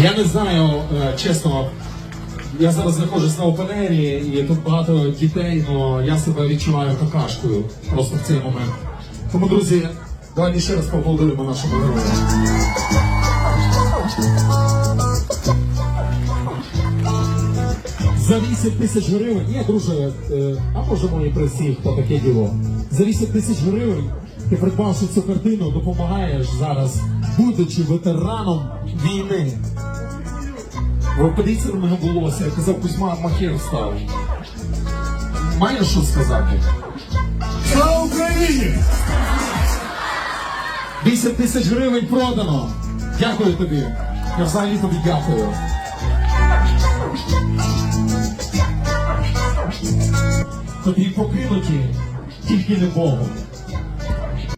Я не знаю, е, чесно. Я зараз знаходжусь на опенері, і тут багато дітей, але я себе відчуваю какашкою просто в цей момент. Тому, друзі, давайте ще раз поаплодуємо нашому герою. За 8 тисяч гривень, ні, друже, е, а можемо і при всіх, хто таке діло. За 8 тисяч гривень ти придбавши цю картину, допомагаєш зараз, будучи ветераном війни. Ви подивіться на мене волосся, я казав, Кузьма Махєв став. Маєш що сказати? Слава Україні! 8 тисяч гривень продано. Дякую тобі. Я взагалі тобі дякую. Тобі покинуті тільки не Богом.